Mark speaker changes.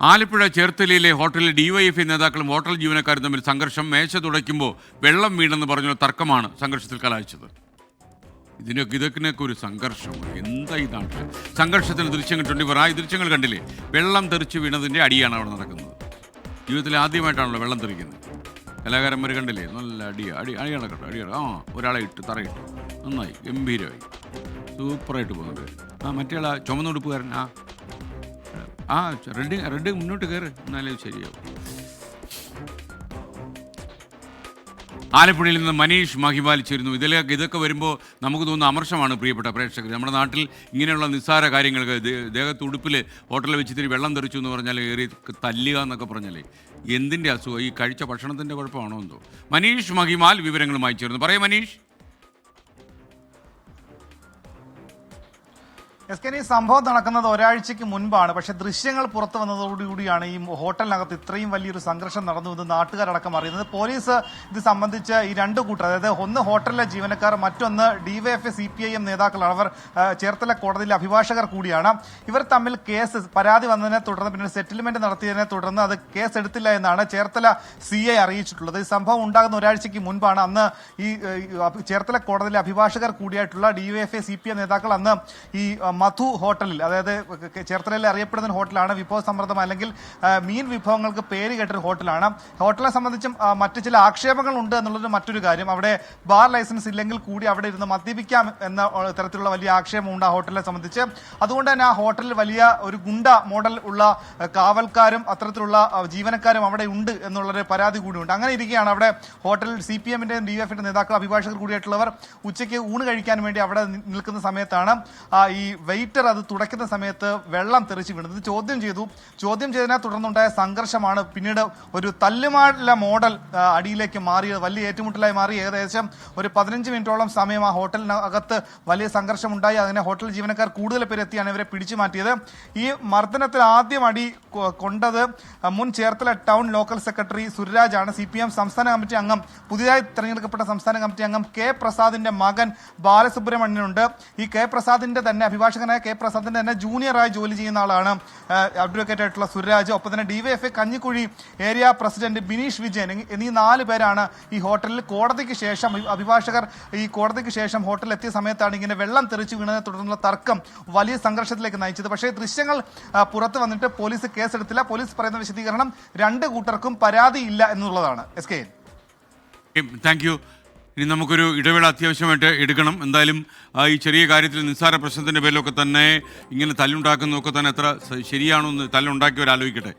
Speaker 1: ആലപ്പുഴ ചേർത്തലയിലെ ഹോട്ടലിൽ ഡിവൈഎഫ്ഐ നേതാക്കളും ഹോട്ടൽ ജീവനക്കാരും തമ്മിൽ സംഘർഷം മേശ തുടയ്ക്കുമ്പോൾ വെള്ളം വീണെന്ന് പറഞ്ഞ തർക്കമാണ് സംഘർഷത്തിൽ കലാശിച്ചത്. ഇതിനൊക്കെ ഇതൊക്കെ ഒരു സംഘർഷം. എന്താ ഇതാണ് സംഘർഷത്തിന് ട്വന്റി ഫോർ ആ ദൃശ്യങ്ങൾ കണ്ടില്ലേ? വെള്ളം തെറിച്ച് വീണതിന്റെ അടിയാണ് അവിടെ നടക്കുന്നത്. ജീവിതത്തിൽ ആദ്യമായിട്ടാണല്ലോ വെള്ളം തെറിക്കുന്നത്. കലാകാരന്മാർ കണ്ടില്ലേ? നല്ല അടി അടി അടി നടക്കട്ടെ അടി ആ ഒരാളെ ഇട്ട് തറയിട്ട്. നന്നായി ഗംഭീരമായി. സൂപ്പറായിട്ട് പോകുന്നുണ്ട്. ആ മറ്റേ ആളാ ചുമന്നുടുപ്പുകാരൻ. ആ ആ റെഡ് റെഡ് മുന്നോട്ട് കയറ് എന്നാലേ ശരിയാവും. ആലപ്പുഴയിൽ നിന്ന് മനീഷ് മഹിപാലിച്ചിരുന്നു ചേരുന്നു. ഇതിലേക്ക് ഇതൊക്കെ വരുമ്പോൾ നമുക്ക് തോന്നുന്ന അമർഷമാണ് പ്രിയപ്പെട്ട പ്രേക്ഷകർ. നമ്മുടെ നാട്ടിൽ ഇങ്ങനെയുള്ള നിസ്സാര കാര്യങ്ങൾക്ക് ദേഹത്ത് ഉടുപ്പിൽ ഹോട്ടലിൽ വെച്ച് ഇത്തിരി വെള്ളം തെറിച്ചു എന്ന് പറഞ്ഞാൽ ഏറി തല്ലുക എന്നൊക്കെ പറഞ്ഞാലേ എന്തിന്റെ അസുഖം? ഈ കഴിച്ച ഭക്ഷണത്തിന്റെ കുഴപ്പമാണോ എന്തോ? മനീഷ് മഹിമാൽ വിവരങ്ങളുമായി ചേർന്നു പറയേ മനീഷ്.
Speaker 2: എസ് കെ സംഭവം നടക്കുന്നത് ഒരാഴ്ചയ്ക്ക് മുൻപാണ്. പക്ഷെ ദൃശ്യങ്ങൾ പുറത്തു വന്നതോടുകൂടിയാണ് ഈ ഹോട്ടലിനകത്ത് ഇത്രയും വലിയൊരു സംഘർഷം നടന്നു എന്ന് നാട്ടുകാരടക്കം അറിയുന്നത്. പോലീസ് ഇത് സംബന്ധിച്ച് ഈ രണ്ട് കൂട്ടർ അതായത് ഒന്ന് ഹോട്ടലിലെ ജീവനക്കാർ മറ്റൊന്ന് DYFI C P I M നേതാക്കളാണ് അവർ ചേർത്തല കോടതിയിലെ അഭിഭാഷകർ കൂടിയാണ്. ഇവർ തമ്മിൽ കേസ് പരാതി വന്നതിനെ തുടർന്ന് പിന്നെ സെറ്റിൽമെന്റ് നടത്തിയതിനെ തുടർന്ന് അത് കേസ് എടുത്തില്ല എന്നാണ് ചേർത്തല സി ഐ അറിയിച്ചിട്ടുള്ളത്. ഈ സംഭവം ഉണ്ടാകുന്ന ഒരാഴ്ചയ്ക്ക് മുൻപാണ് അന്ന് ഈ ചേർത്തല കോടതിയിലെ അഭിഭാഷകർ കൂടിയായിട്ടുള്ള ഡിവൈഎഫ്ഐ സി പി ഐ നേതാക്കൾ അന്ന് ഈ മധു ഹോട്ടലിൽ അതായത് ചേർത്തലയിൽ അറിയപ്പെടുന്ന ഹോട്ടലാണ് വിഭവ സമൃദ്ധം അല്ലെങ്കിൽ മീൻ വിഭവങ്ങൾക്ക് പേര് കേട്ടൊരു ഹോട്ടലാണ്. ഹോട്ടലിനെ സംബന്ധിച്ചും മറ്റു ചില ആക്ഷേപങ്ങൾ ഉണ്ട് എന്നുള്ളത് മറ്റൊരു കാര്യം. അവിടെ ബാർ ലൈസൻസ് ഇല്ലെങ്കിൽ കൂടി അവിടെ ഇരുന്ന് മദ്യപിക്കാം എന്ന തരത്തിലുള്ള വലിയ ആക്ഷേപം ഉണ്ട് ആ ഹോട്ടലിനെ സംബന്ധിച്ച്. അതുകൊണ്ട് തന്നെ ആ ഹോട്ടലിൽ വലിയ ഒരു ഗുണ്ട മോഡൽ ഉള്ള കാവൽക്കാരും അത്തരത്തിലുള്ള ജീവനക്കാരും അവിടെ ഉണ്ട് എന്നുള്ളൊരു പരാതി കൂടിയുണ്ട്. അങ്ങനെ ഇരിക്കുകയാണ് അവിടെ ഹോട്ടലിൽ സി പി എമ്മിന്റെയും ഡി എഫിന്റെ നേതാക്കൾ അഭിഭാഷകർ കൂടിയായിട്ടുള്ളവർ ഉച്ചയ്ക്ക് ഊണ് കഴിക്കാൻ വേണ്ടി അവിടെ നിൽക്കുന്ന സമയത്താണ് ഈ വെയിറ്റർ അത് തുടയ്ക്കുന്ന സമയത്ത് വെള്ളം തെറിച്ച് വീണത് ചോദ്യം ചെയ്തു. ചോദ്യം ചെയ്തതിനെ തുടർന്നുണ്ടായ സംഘർഷമാണ് പിന്നീട് ഒരു തല്ലുമാല മോഡൽ അടിയിലേക്ക് മാറിയത്. വലിയ ഏറ്റുമുട്ടലായി മാറി. ഏകദേശം ഒരു പതിനഞ്ച് മിനിറ്റോളം സമയം ആ ഹോട്ടലിനകത്ത് വലിയ സംഘർഷം ഉണ്ടായി അങ്ങനെ ഹോട്ടൽ ജീവനക്കാർ കൂടുതൽ പേര് എത്തിയാണ് ഇവരെ പിടിച്ചു മാറ്റിയത്. ഈ മർദ്ദനത്തിൽ ആദ്യം അടി കൊണ്ടത് മുൻ Cherthala town local secretary Suraraj ആണ് സി പി എം സംസ്ഥാന കമ്മിറ്റി അംഗം പുതിയതായി തെരഞ്ഞെടുക്കപ്പെട്ട സംസ്ഥാന കമ്മിറ്റി അംഗം കെ പ്രസാദിന്റെ മകൻ ബാലസുബ്രഹ്മണ്യനുണ്ട്. ഈ കെ പ്രസാദിന്റെ തന്നെ അഭിഭാഷകനായ കെ പ്രസാദിന്റെ തന്നെ ജൂനിയറായി ജോലി ചെയ്യുന്ന ആളാണ് അഡ്വക്കേറ്റ് ആയിട്ടുള്ള സുരാജ്. ഒപ്പം തന്നെ DYFI Kanjikuzhi area president Bineesh Vijayan എന്നീ നാല് പേരാണ് ഈ ഹോട്ടലിൽ കോടതിക്ക് ശേഷം അഭിഭാഷകർ ഈ കോടതിക്ക് ശേഷം ഹോട്ടലിൽ എത്തിയ സമയത്താണ് ഇങ്ങനെ വെള്ളം തെറിച്ചു വീണതിനെ തുടർന്നുള്ള തർക്കം വലിയ സംഘർഷത്തിലേക്ക് നയിച്ചത്. പക്ഷേ ദൃശ്യങ്ങൾ പുറത്തു വന്നിട്ട് പോലീസ് കേസെടുത്തില്ല. പോലീസ് പറയുന്ന വിശദീകരണം രണ്ട് കൂട്ടർക്കും പരാതിയില്ല എന്നുള്ളതാണ്. എസ് കെ
Speaker 1: താങ്ക് യു ഇനി നമുക്കൊരു ഇടവേള അത്യാവശ്യമായിട്ട് എടുക്കണം. എന്തായാലും ഈ ചെറിയ കാര്യത്തിൽ നിസ്സാര പ്രശ്നത്തിന്റെ പേരിലൊക്കെ തന്നെ ഇങ്ങനെ തല്ലുണ്ടാക്കുന്നതൊക്കെ തന്നെ എത്ര ശരിയാണോ എന്ന് തല്ലുണ്ടാക്കിയവർ ആലോചിക്കട്ടെ